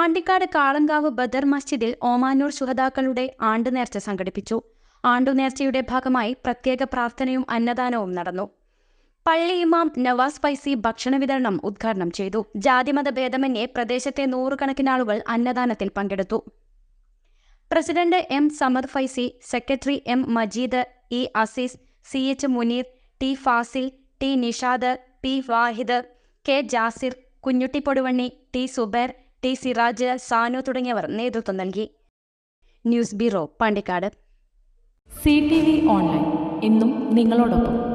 Pandikkad Kalankavu Badar മസ്ജിദിൽ ഓമാനൂർ ശുഹതാക്കളുടെ ആണ്ടുനേർച്ച സംഘടിപ്പിച്ചു. ആണ്ടു നേർച്ചയുടെ ഭാഗമായി പ്രത്യേക പ്രാർത്ഥനയും അന്നദാനവും നടന്നു. പള്ളി ഇമാം നവാസ് ഫൈസി ഭക്ഷണ വിതരണം ഉദ്ഘാടനം ചെയ്തു. ജാതിമത ഭേദമന്യേ പ്രദേശത്തെ നൂറുകണക്കിന് ആളുകൾ അന്നദാനത്തിൽ പങ്കെടുത്തു. President M Samad Faizy secretary M Majeed E Azeez C H Muneer T Fazil T Nishad P Wahid K Jasir Kunjutty Poduvanni T Subair T Siraj Sanu തുടങ്ങിയവർ നേതൃത്വം നൽകി. News bureau Pandikkad. C T V online. എന്നും നിങ്ങളോടൊപ്പം.